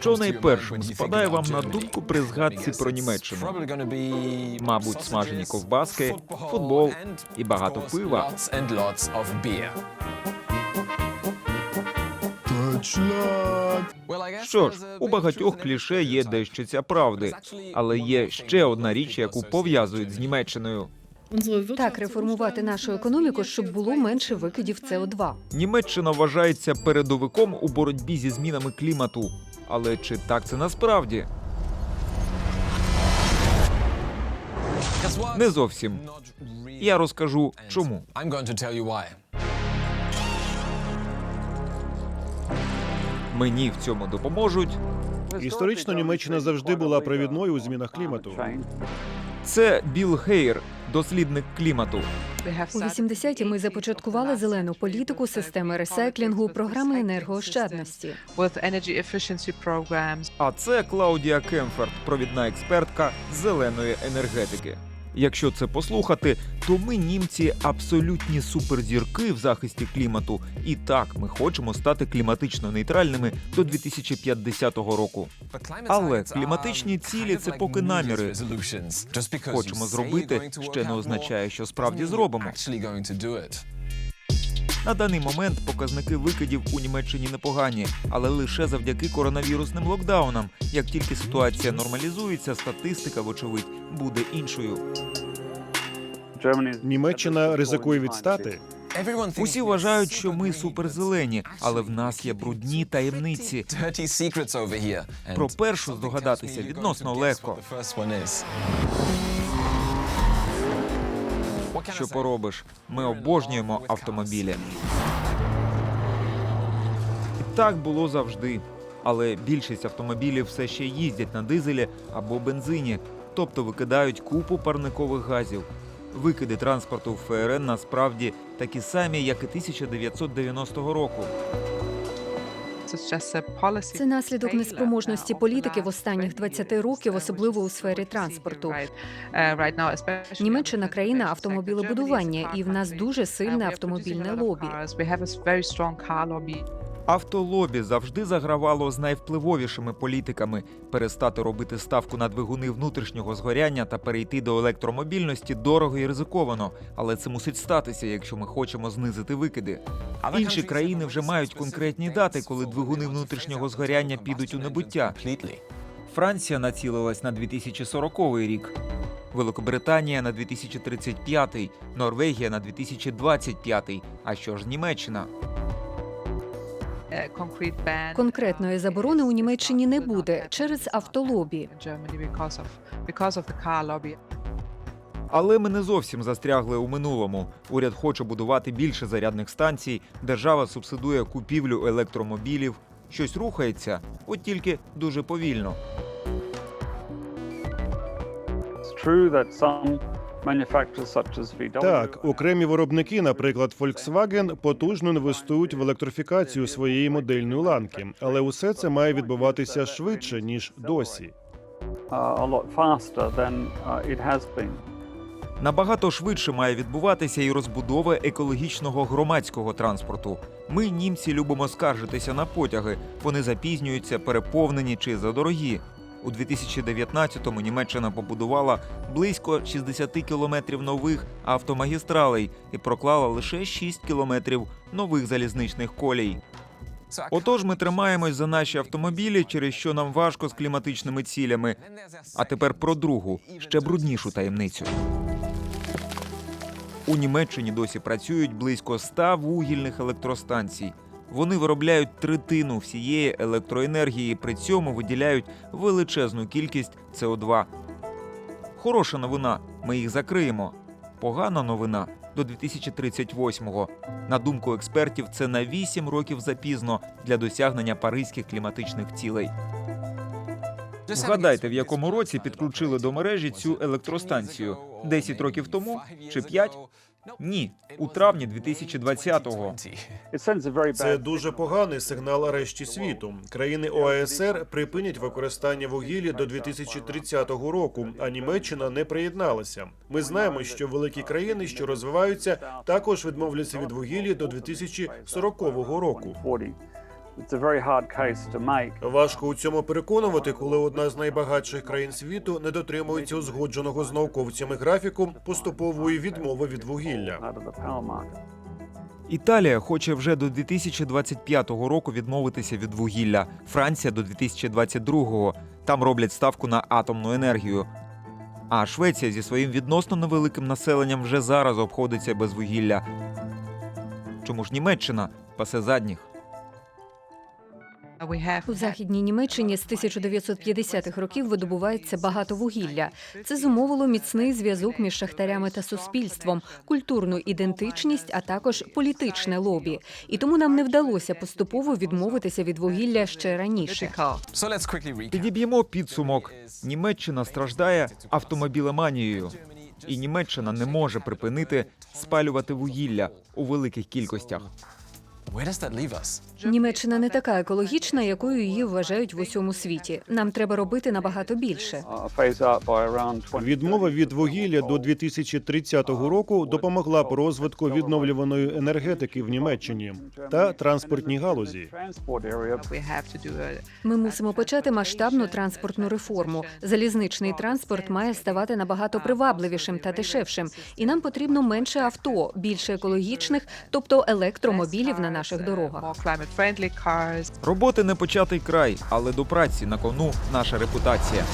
Що найпершим спадає вам на думку при згадці про Німеччину? Мабуть, смажені ковбаски, футбол і багато пива. Що ж, у багатьох кліше є дещо ця правди, але є ще одна річ, яку пов'язують з Німеччиною. Так, реформувати нашу економіку, щоб було менше викидів СО2. Німеччина вважається передовиком у боротьбі зі змінами клімату. Але чи так це насправді? Не зовсім. Я розкажу чому. Мені в цьому допоможуть. Історично Німеччина завжди була провідною у змінах клімату. Це Біл Хейр, дослідник клімату. У 80-ті ми започаткували зелену політику, системи ресайклінгу, програми енергоощадності. А це Клаудія Кемферт, провідна експертка зеленої енергетики. Якщо це послухати, то ми, німці, абсолютні суперзірки в захисті клімату. І так, ми хочемо стати кліматично нейтральними до 2050 року. Але кліматичні цілі це поки наміри. Хочемо зробити, ще не означає, що справді зробимо. На даний момент показники викидів у Німеччині непогані, але лише завдяки коронавірусним локдаунам. Як тільки ситуація нормалізується, статистика, вочевидь, буде іншою. Німеччина ризикує відстати. Усі вважають, що ми суперзелені, але в нас є брудні таємниці. Про першу здогадатися відносно легко. Що поробиш? Ми обожнюємо автомобілі. І так було завжди. Але більшість автомобілів все ще їздять на дизелі або бензині, тобто викидають купу парникових газів. Викиди транспорту в ФРН насправді такі самі, як і 1990 року. Це наслідок неспроможності політики в останніх 20 20 років, особливо у сфері транспорту. Німеччина країна автомобілебудування, і в нас дуже сильне автомобільне лобі. Автолобі завжди загравало з найвпливовішими політиками. Перестати робити ставку на двигуни внутрішнього згоряння та перейти до електромобільності дорого і ризиковано. Але це мусить статися, якщо ми хочемо знизити викиди. Інші країни вже мають конкретні дати, коли двигуни внутрішнього згоряння підуть у небуття. Франція націлилась на 2040 рік. Великобританія на 2035, Норвегія на 2025. А що ж Німеччина? Конкретної uh, заборони у Німеччині не буде через автолобі. Але ми не зовсім застрягли у минулому. Уряд хоче будувати більше зарядних станцій, держава субсидує купівлю електромобілів. Щось рухається, от тільки дуже повільно. It's true that some manufacturers such as VW Так, окремі виробники, наприклад, Volkswagen, потужно інвестують в електрифікацію своєї модельної ланки, але усе це має відбуватися швидше ніж досі. uh, a lot faster than uh, it has been. Набагато швидше має відбуватися і розбудова екологічного громадського транспорту. Ми, німці, любимо скаржитися на потяги. Вони запізнюються, переповнені чи задорогі. У 2019-му Німеччина побудувала близько 60 кілометрів нових автомагістралей і проклала лише 6 кілометрів нових залізничних колій. Отож, ми тримаємось за наші автомобілі, через що нам важко з кліматичними цілями. А тепер про другу, ще бруднішу таємницю. У Німеччині досі працюють близько 100 вугільних електростанцій. Вони виробляють третину всієї електроенергії, при цьому виділяють величезну кількість СО2. Хороша новина ми їх закриємо. Погана новина до 2038-го. На думку експертів, це на 8 років запізно для досягнення паризьких кліматичних цілей. Згадайте, в якому році підключили до мережі цю електростанцію? 10 років тому чи 5? Ні, у травні 2020-го. It sends Це дуже поганий сигнал решті світу. Країни ОАСР припинять використання вугілля до 2030 року, а Німеччина не приєдналася. Ми знаємо, що великі країни, що розвиваються, також відмовляться від вугілля до 2040 року. 40. It's a very hard case to make. Важко у цьому переконувати, коли одна з найбагатших країн світу не дотримується узгодженого з науковцями графіку поступової відмови від вугілля. Італія хоче вже до 2025 року відмовитися від вугілля. Франція до 2022. Там роблять ставку на атомну енергію. А Швеція зі своїм відносно невеликим населенням вже зараз обходиться без вугілля. Чому ж Німеччина пасе задніх? У західній Німеччині з 1950-х років видобувається багато вугілля. Це зумовило міцний зв'язок між шахтарями та суспільством, культурну ідентичність, а також політичне лобі. І тому нам не вдалося поступово відмовитися від вугілля ще раніше. Підіб'ємо підсумок. Німеччина страждає автомобілеманією, і Німеччина не може припинити спалювати вугілля у великих кількостях. Німеччина не така екологічна, якою її вважають в усьому світі. Нам треба робити набагато більше. Phase out by around 20. Відмова від вугілля до 2030 року допомогла б розвитку відновлюваної енергетики в Німеччині та транспортній галузі. Ми мусимо почати масштабну транспортну реформу. Залізничний транспорт має ставати набагато привабливішим та дешевшим. І нам потрібно менше авто, більше екологічних, тобто електромобілів на наших дорогах. more. Роботи не початий край, але до праці на кону наша репутація.